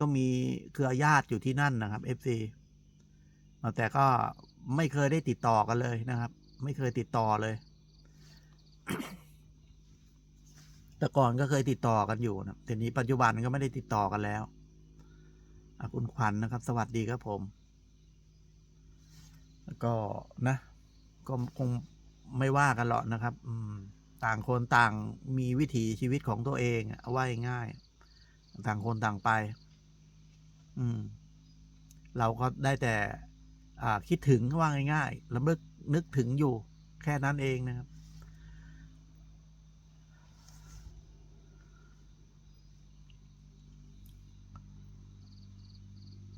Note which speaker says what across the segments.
Speaker 1: ก็มีเครือญาติอยู่ที่นั่นนะครับ FC เอ่อแต่ก็ไม่เคยได้ติดต่อกันเลยนะครับ ไม่เคยติดต่อเลย แต่ก่อนก็เคยติดต่อกันอยู่นะแต่นี้ปัจจุบันก็ไม่ได้ติดต่อกันแล้วอคุณขวัญนะครับ สวัสดีครับผม แล้วก็นะ ก็คงไม่ว่ากันหรอกนะครับ อืม ต่างคนต่างมีวิถีชีวิตของตัวเองอะว่าง่าย ต่างคนต่างไป อืม เราก็ได้แต่ อ่า คิดถึงว่าง่ายๆแล้วนึกนึกถึงอยู่ แค่นั้นเองนะครับ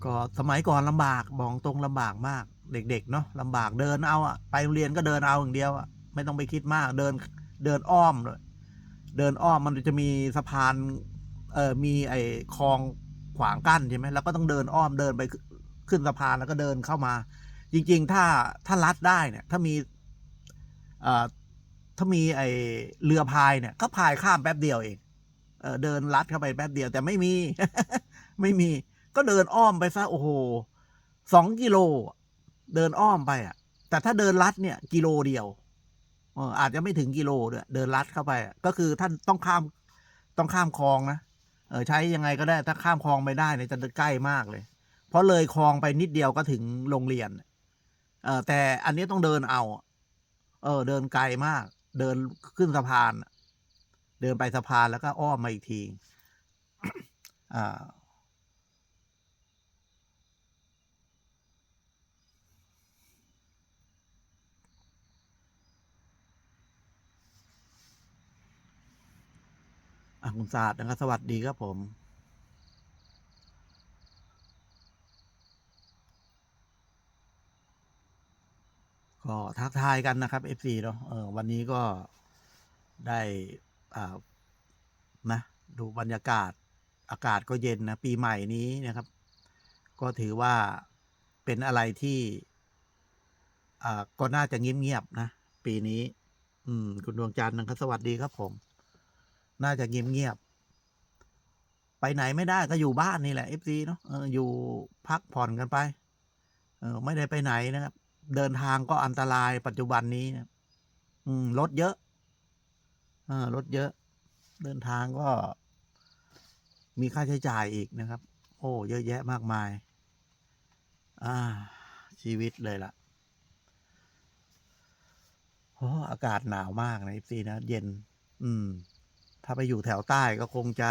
Speaker 1: ก็สมัยก่อนลำบากบอกตรงลำบากมาก เด็ก ๆ เนาะลำบากเดินเอาอะไปโรงเรียนก็เดินเอาอย่างเดียวอะไม่ต้องไปคิดมาก เดินเดินอ้อมเลยเดินอ้อมมันจะมีสะพาน เออมีไอ้คลอง ขวางกั้นใช่ไหมแล้วก็ต้องเดินอ้อมเดินไปขึ้นสะพานแล้วก็เดินเข้ามา จริง ๆ ถ้าถ้าลัดได้เนี่ย ถ้ามีถ้ามีไอเรือพายเนี่ย ก็พายข้ามแป๊บเดียวเองเออเดินลัดเข้าไปแป๊บเดียวแต่ไม่มี ไม่มี ก็เดินอ้อมไปซะโอ้โหสองกิโล เดินอ้อมไปอะ แต่ถ้าเดินลัดเนี่ย กิโลเดียวเอออาจจะไม่ถึงกิโลด้วยเดินลัดเข้าไป ก็คือท่านต้องข้ามต้องข้ามคลองนะ เออใช้ยังไงก็ได้ถ้าข้ามคลองไปได้เนี่ยจะใกล้มากเลย เพราะเลยคลองไปนิดเดียวก็ถึงโรงเรียนเออแต่อันนี้ต้องเดินเอา เออ เดินไกลมาก เดินขึ้นสะพาน เดินไปสะพานแล้วก็อ้อมมาอีกที อ่า อะคุณศาสตร์นะครับสวัสดีครับผมก็ทักทายกันนะครับ FC เนาะเออวันนี้ก็ได้อ่านะ ดูบรรยากาศอากาศก็เย็นนะ ปีใหม่นี้นะครับ ก็ถือว่าเป็นอะไรที่อ่าก็น่าจะเงียบๆนะ ปีนี้ อืม คุณดวงจันทร์นะครับสวัสดีครับผม น่าจะเงียบๆไปไหนไม่ได้ก็อยู่บ้านนี่แหละ FC เนาะออยู่พักผ่อนกันไป เออ ไม่ได้ไปไหนนะครับ เดินทางก็อันตรายปัจจุบันนี้นะอืมรถเยอะเออรถเยอะ เดินทางก็ มีค่าใช้จ่ายอีกนะครับ โอ้เยอะแยะมากมาย อ่า ชีวิตเลยล่ะโอ้อากาศหนาวมากนะซีนะ เย็น อืม ถ้าไปอยู่แถวใต้ก็คงจะ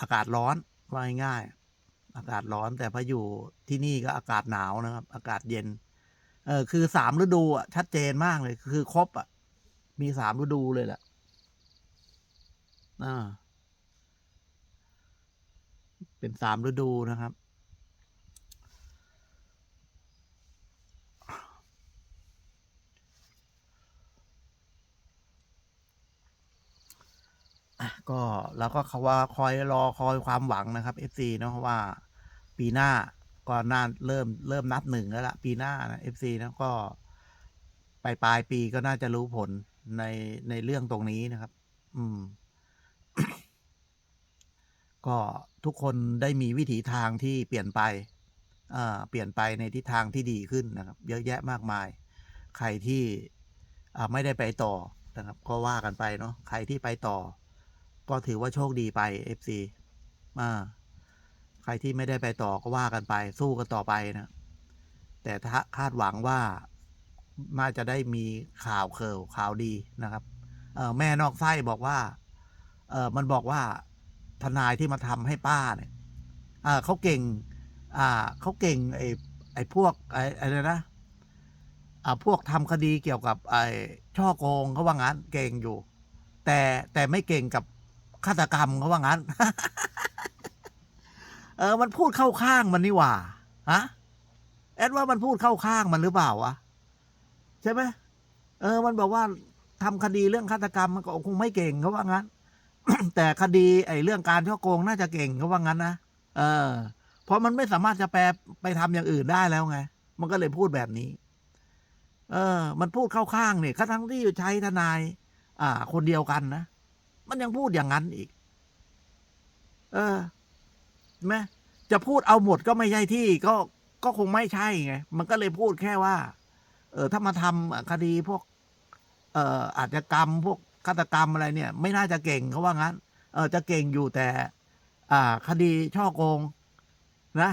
Speaker 1: อากาศร้อนว่าง่ายๆอากาศร้อนแต่พออยู่ที่นี่ก็อากาศหนาวนะครับ อากาศเย็น เออคือสามฤดูอะชัดเจนมากเลย คือครบอะ มีสามฤดูเลยแหละอ่าเป็นสามฤดูนะครับ อะก็เราก็เขาว่าคอยรอคอยความหวังนะครับ FC เนาะว่าปีหน้าก็น่าเริ่มเริ่มนับหนึ่งแล้วละปีหน้านะ FC นะก็ปลายปลายปีก็น่าจะรู้ผลในในเรื่องตรงนี้นะครับ อืม ก็ทุกคนได้มีวิถีทางที่เปลี่ยนไปอ่าเปลี่ยนไปในทิศทางที่ดีขึ้นนะครับ เยอะแยะมากมาย ใครที่อ่าไม่ได้ไปต่อนะครับ ก็ว่ากันไปเนาะ ใครที่ไปต่อ ก็ถือว่าโชคดีไป FC อ่าใครที่ไม่ได้ไปต่อก็ว่ากันไป สู้กันต่อไปนะ แต่ถ้าคาดหวังว่าน่าจะได้มีข่าวเคิวข่าวดีนะครับเออแม่นอกไส้บอกว่า เออมันบอกว่าทนายที่มาทำให้ป้าเนี่ยอ่าเขาเก่ง อ่าเขาเก่งไอ้ไอ้พวกไอ้อะไรนะอ่าพวกทำคดีเกี่ยวกับไอ้ช่อโกงเขาว่างั้นเก่งอยู่ แต่แต่ไม่เก่งกับ ฆาตกรรมเขาว่างั้น เออ มันพูดเข้าข้างมันนี่หว่าฮะแอดว่ามันพูดเข้าข้างมันหรือเปล่าวะใช่ไหมเออ มันบอกว่าทำคดีเรื่องฆาตกรรมมันก็คงไม่เก่งเขาว่างั้น แต่คดีไอ้เรื่องการช่อโกงน่าจะเก่งเขาว่างั้นนะเออ เพราะมันไม่สามารถจะแปลไปทำอย่างอื่นได้แล้วไง มันก็เลยพูดแบบนี้ เออ มันพูดเข้าข้างเนี่ยทั้งที่ใช้ทนาย อ่า คนเดียวกันนะ มันยังพูดอย่างนั้นอีก เออไหมจะพูดเอาหมดก็ไม่ใช่ที่ ก็ก็คงไม่ใช่ไง มันก็เลยพูดแค่ว่า เออ ถ้ามาทำคดีพวก เอ่ออาชญากรรมพวกฆาตกรรมอะไรเนี่ย ไม่น่าจะเก่งเขาว่างั้น เออ จะเก่งอยู่แต่ อ่า คดีช่อโกง นะ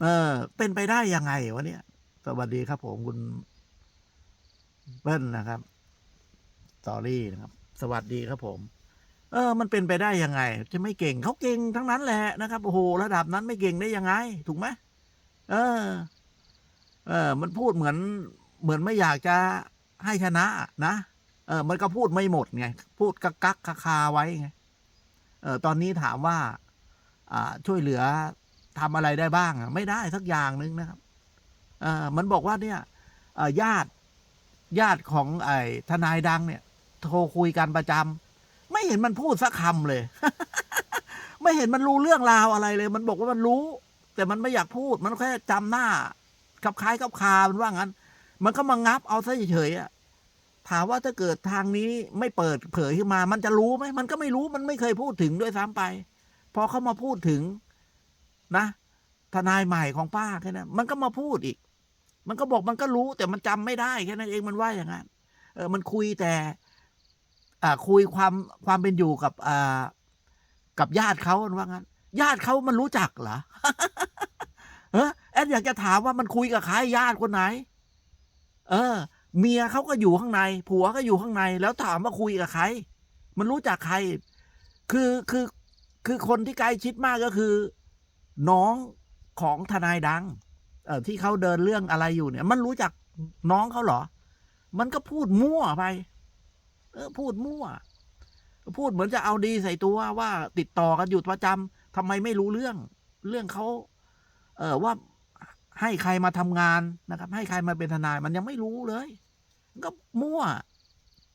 Speaker 1: เออ เป็นไปได้ยังไงวะเนี่ย สวัสดีครับผมคุณเปิ้ลนะครับ สอรี่นะครับ สวัสดีครับผม เออ มันเป็นไปได้ยังไง จะไม่เก่งเขาเก่งทั้งนั้นแหละนะครับโอ้โหระดับนั้นไม่เก่งได้ยังไง ถูกไหมเออ เออ มันพูดเหมือน เหมือนไม่อยากจะให้ชนะนะเออ มันก็พูดไม่หมดไง พูดกักกักคาคาไว้ไงเออตอนนี้ถามว่า อ่า ช่วยเหลือทำอะไรได้บ้างอะไม่ได้สักอย่างหนึ่งนะครับเออมันบอกว่าเนี่ยเออญาติญาติของไอ้ทนายดังเนี่ย โทรคุยกันประจำไม่เห็นมันพูดสักคำเลย ไม่เห็นมันรู้เรื่องราวอะไรเลย มันบอกว่ามันรู้ แต่มันไม่อยากพูด มันแค่จำหน้ากับคล้ายกับคามันว่างั้น มันก็มางับเอาซะเฉยๆอะถามว่าถ้าเกิดทางนี้ไม่เปิดเผยขึ้นมา มันจะรู้ไหม มันก็ไม่รู้ มันไม่เคยพูดถึงด้วยซ้ำไป พอเขามาพูดถึงนะ ทนายใหม่ของป้าแค่นั้น มันก็มาพูดอีก มันก็บอกมันก็รู้แต่มันจำไม่ได้แค่นั้นเอง มันว่าอย่างนั้น เออ มันคุยแต่ คุยความความเป็นอยู่กับอ่ากับญาติเขาว่างั้น ญาติเขามันรู้จักเหรอเออแอดอยากจะถามว่ามันคุยกับใครญาติคนไหน เออ เมียเขาก็อยู่ข้างใน ผัวก็อยู่ข้างใน แล้วถามว่าคุยกับใคร มันรู้จักใคร คือคือคือคนที่ใกล้ชิดมากก็คือ น้องของทนายดัง เออที่เขาเดินเรื่องอะไรอยู่เนี่ย มันรู้จักน้องเขาเหรอ มันก็พูดมั่วไป ออพูดมั่ว พูดเหมือนจะเอาดีใส่ตัวว่าติดต่อกันอยู่ประจำทำไมไม่รู้เรื่อง เรื่องเขาเออว่าให้ใครมาทำงานนะครับ ให้ใครมาเป็นทนายมันยังไม่รู้เลยก็มั่ว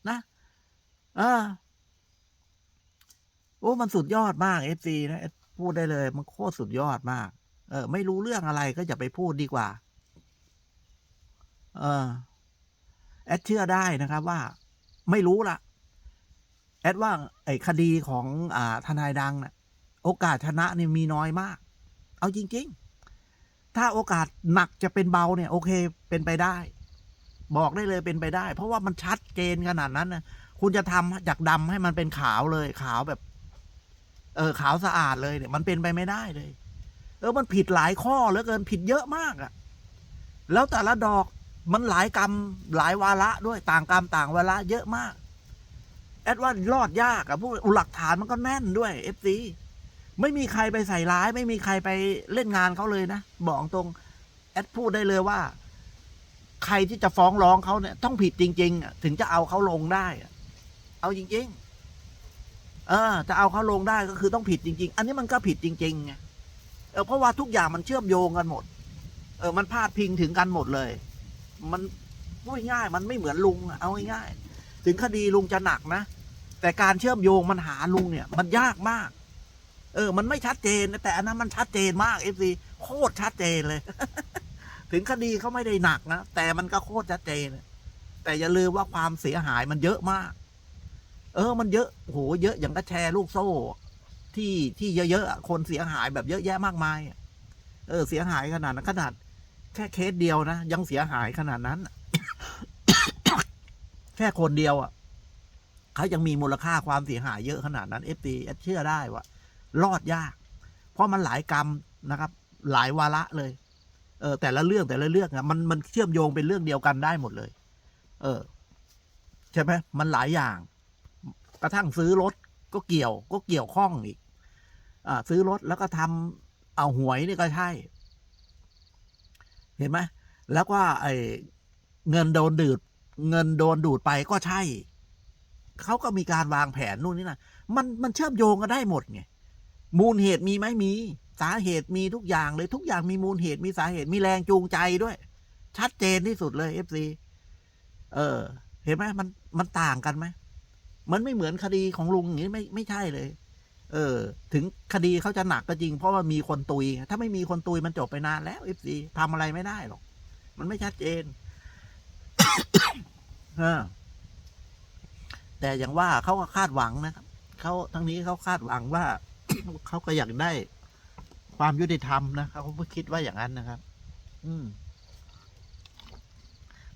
Speaker 1: นะเออโอ้มันสุดยอดมากเอฟซีนะพูดได้เลย มันโคตรสุดยอดมาก เออ ไม่รู้เรื่องอะไรก็อย่าไปพูดดีกว่า เออแอดเชื่อได้นะครับว่า ไม่รู้ละแอดว่าไอ้คดีของอ่าทนายดังนะ่ะโอกาสชนะเนี่ยมีน้อยมาก เอาจริง ๆ ถ้าโอกาสหนักจะเป็นเบาเนี่ย โอเคเป็นไปได้ บอกได้เลยเป็นไปได้ เพราะว่ามันชัดเจนขนาดนั้นนะคุณจะทำจากดำให้มันเป็นขาวเลยขาวแบบ เออขาวสะอาดเลยเนี่ย มันเป็นไปไม่ได้เลย เออมันผิดหลายข้อเหลือเกินผิดเยอะมากอะแล้วแต่ละดอก มันหลายกรรมหลายวาระด้วยต่างกรรมต่างวาระเยอะมาก แอดว่ารอดยากอะพวกหลักฐานมันก็แน่นด้วยเอฟซีไม่มีใครไปใส่ร้าย ไม่มีใครไปเล่นงานเขาเลยนะ บอกตรง แอดพูดได้เลยว่า ใครที่จะฟ้องร้องเขาเนี่ยต้องผิดจริง ๆ ถึงจะเอาเขาลงได้ เอาจริง ๆ เออ จะเอาเขาลงได้ก็คือต้องผิดจริง ๆ อันนี้มันก็ผิดจริงๆไงเออเพราะว่าทุกอย่างมันเชื่อมโยงกันหมด เออ มันพาดพิงถึงกันหมดเลย มันพูดง่ายมันไม่เหมือนลุงอะเอาง่ายๆถึงคดีลุงจะหนักนะ แต่การเชื่อมโยงมันหาลุงเนี่ย มันยากมาก เออ มันไม่ชัดเจน แต่อันนั้นมันชัดเจนมากเอฟซีโคตรชัดเจนเลย ถึงคดีเขาไม่ได้หนักนะ แต่มันก็โคตรชัดเจน แต่อย่าลืมว่าความเสียหายมันเยอะมาก เออ มันเยอะโหเยอะอย่างก็แชร์ลูกโซ่ ที่ที่เยอะๆคนเสียหายแบบเยอะแยะมากมาย เออ เสียหายขนาดนั้นขนาด แค่เคสเดียวนะ ยังเสียหายขนาดนั้น แค่คนเดียวอะเขายังมีมูลค่าความเสียหายเยอะขนาดนั้นเอฟซีเชื่อได้ว่ารอดยาก เพราะมันหลายกรรมนะครับ หลายวาระเลย เออ แต่ละเรื่องแต่ละเรื่องอะมันมันเชื่อมโยงเป็นเรื่องเดียวกันได้หมดเลย เออใช่ไหมมันหลายอย่าง กระทั่งซื้อรถก็เกี่ยวก็เกี่ยวข้องอีก อ่า ซื้อรถแล้วก็ทำเอาหวยนี่ก็ใช่ เห็นไหมแล้วก็ไอ้เงินโดนดูดเงินโดนดูดไปก็ใช่ เขาก็มีการวางแผนนู่นนี่นะมันมันเชื่อมโยงกันได้หมดไงมูลเหตุมีไหมมี สาเหตุมีทุกอย่างเลยทุกอย่างมีมูลเหตุมีสาเหตุมีแรงจูงใจด้วย ชัดเจนที่สุดเลยเอฟซีเออ เห็นไหมมันมันต่างกันไหมมันไม่เหมือนคดีของลุงอย่างนี้ไม่ไม่ใช่เลย เออ ถึงคดีเขาจะหนักก็จริง เพราะว่ามีคนตุย ถ้าไม่มีคนตุยมันจบไปนานแล้วเอฟซีทำอะไรไม่ได้หรอก มันไม่ชัดเจนแต่อย่างว่าเขาก็คาดหวังนะครับเขาทั้งนี้เขาคาดหวังว่าเขาก็อยากได้ความยุติธรรมนะเขาคิดว่าอย่างนั้นนะครับ อืม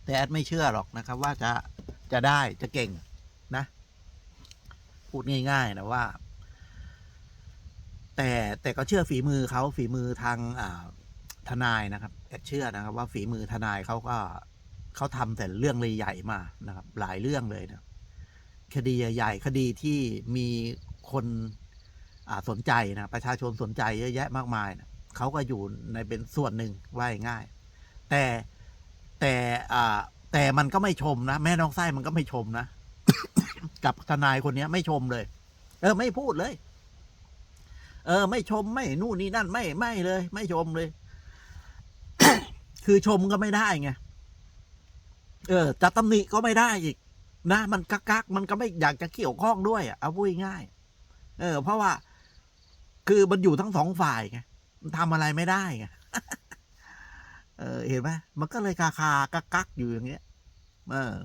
Speaker 1: แต่แอดไม่เชื่อหรอกนะครับ ว่าจะจะได้จะเก่งนะ พูดง่าย ๆ นะว่า แต่แต่ก็เชื่อฝีมือเขาฝีมือทางทนายนะครับแอดเชื่อนะครับว่าฝีมือทนายเขาก็เขาทำแต่เรื่องใหญ่ๆมานะครับ หลายเรื่องเลยนะคดีใหญ่ๆคดีที่มีคนสนใจนะประชาชนสนใจเยอะแยะมากมายนะเขาก็อยู่ในเป็นส่วนหนึ่งว่าง่าย แต่แต่แต่มันก็ไม่ชมนะแม่น้องไส้มันก็ไม่ชมนะ กับทนายคนนี้ไม่ชมเลย เออไม่พูดเลย เออ ไม่ชมไม่นู่นนี่นั่นไม่ไม่เลย ไม่ชมเลย คือชมก็ไม่ได้ไงเออจะตำหนิก็ไม่ได้อีก นะมันกักกักมันก็ไม่อยากจะเกี่ยวข้องด้วยอะเอาพูดง่ายเออ เพราะว่า คือมันอยู่ทั้งสองฝ่ายไงมันทำอะไรไม่ได้ไงเออ เห็นไหมมันก็เลยคาคากักกักอยู่อย่างเงี้ย เออ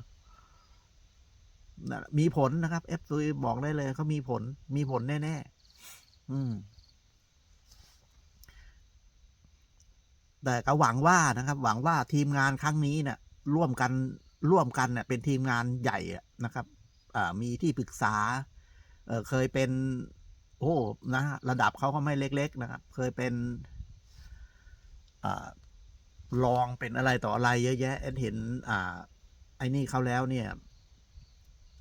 Speaker 1: มีผลนะครับเอฟซีบอกได้เลยเขามีผล มีผลแน่ ๆ อืม แต่ก็หวังว่านะครับ หวังว่าทีมงานครั้งนี้เนี่ยร่วมกันร่วมกันเนี่ยเป็นทีมงานใหญ่นะครับมีที่ปรึกษาเเคยเป็น โอ้นะระดับเขาก็ไม่เล็ก ๆ นะครับ เคยเป็นอลองเป็นอะไรต่ออะไรเยอะแยะแอนเห็น อ่า ไอ้นี่เขาแล้วเนี่ย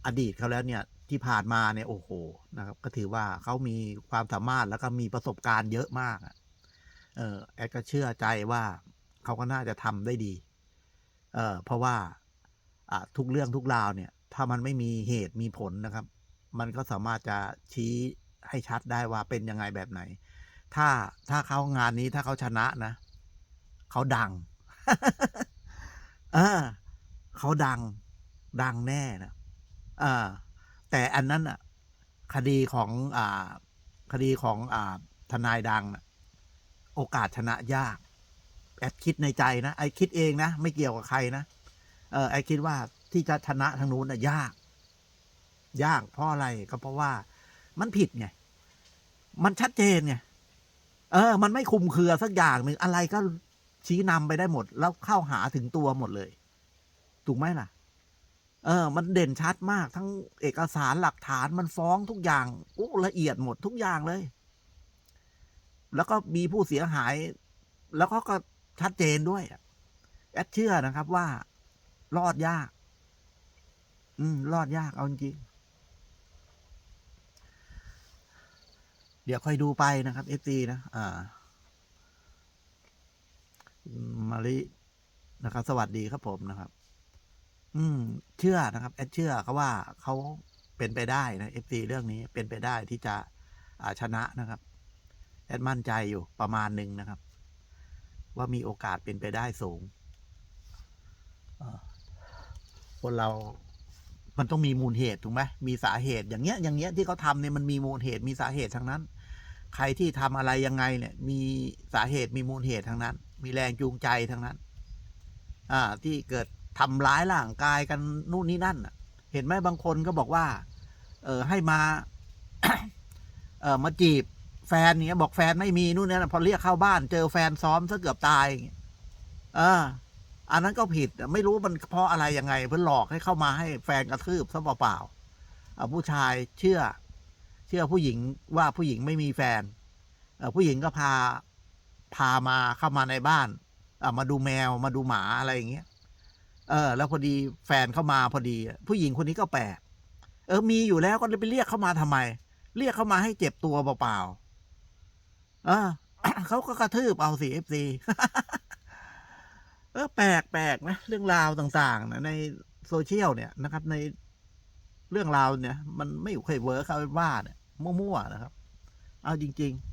Speaker 1: อดีตเขาแล้วเนี่ย ที่ผ่านมาเนี่ยโอ้โหนะครับ ก็ถือว่าเขามีความสามารถแล้วก็มีประสบการณ์เยอะมากเออแอดก็เชื่อใจว่าเขาก็น่าจะทำได้ดี เออเพราะว่าอ่าทุกเรื่องทุกราวเนี่ย ถ้ามันไม่มีเหตุมีผลนะครับ มันก็สามารถจะชี้ให้ชัดได้ว่าเป็นยังไงแบบไหน ถ้าถ้าเขางานนี้ถ้าเขาชนะนะเขาดังเออเขาดัง ดังแน่นะอ่า แต่อันนั้นอะ คดีของอ่าคดีของอ่าทนายดังนะโอกาสชนะยาก แอดคิดในใจนะไอคิดเองนะ ไม่เกี่ยวกับใครนะเออไอคิดว่าที่จะชนะทางนู้นน่ะยาก ยากเพราะอะไรก็เพราะว่ามันผิดไง มันชัดเจนไงเออ มันไม่คุมเครือสักอย่างหนึ่งอะไรก็ชี้นำไปได้หมด แล้วเข้าหาถึงตัวหมดเลย ถูกไหมล่ะ เออ มันเด่นชัดมากทั้งเอกสารหลักฐานมันฟ้องทุกอย่างโอ้ละเอียดหมดทุกอย่างเลย แล้วก็มีผู้เสียหาย แล้วก็ก็ชัดเจนด้วยแอดเชื่อนะครับว่า รอดยาก อืม รอดยากเอาจริงเดี๋ยวค่อยดูไปนะครับเอฟซีนะ อ่ามมารินะครับ สวัสดีครับผมนะครับ อืม เชื่อนะครับแอดเชื่อเขาว่าเขาเป็นไปได้นะเอฟซีเรื่องนี้เป็นไปได้ที่จะอ่าชนะนะครับ แอดมั่นใจอยู่ประมาณหนึ่งนะครับ ว่ามีโอกาสเป็นไปได้สูงคนเรา มันต้องมีมูลเหตุถูกไหมมีสาเหตุอย่างเงี้ย อย่างเงี้ยที่เขาทำเนี่ยมันมีมูลเหตุมีสาเหตุทั้งนั้น ใครที่ทำอะไรยังไงเนี่ย มีสาเหตุมีมูลเหตุทั้งนั้น มีแรงจูงใจทั้งนั้น อ่า ที่เกิด ทำร้ายร่างกายกันนู่นนี่นั่นเห็นไหมบางคนก็บอกว่า เออให้มา เออมาจีบแฟนเนี้ยบอกแฟนไม่มีนู่นนี่นะพอเรียกเข้าบ้าน เจอแฟนซ้อมซะเกือบตายเอออันนั้นก็ผิดไม่รู้มันเพราะอะไรยังไง เพื่อหลอกให้เข้ามาให้แฟนกระทืบซะเปล่าๆอะผู้ชายเชื่อ เชื่อผู้หญิงว่าผู้หญิงไม่มีแฟนเออผู้หญิงก็พาพามาเข้ามาในบ้านอะมาดูแมวมาดูหมาอะไรอย่างเงี้ย เออ แล้วพอดีแฟนเข้ามาพอดี ผู้หญิงคนนี้ก็แปลกเออ มีอยู่แล้วก็เลยไปเรียกเข้ามาทำไม เรียกเข้ามาให้เจ็บตัวเปล่าๆเออเขาก็กระทืบเอาสิเอฟซีเออแปลกแปลกนะเรื่องราวต่างๆนะในโซเชียลเนี่ยนะครับ ในเรื่องราวเนี่ย มันไม่เคยเวิร์คเอาเป็นว่าเนี่ยมั่วๆนะครับ เอาจริง ๆ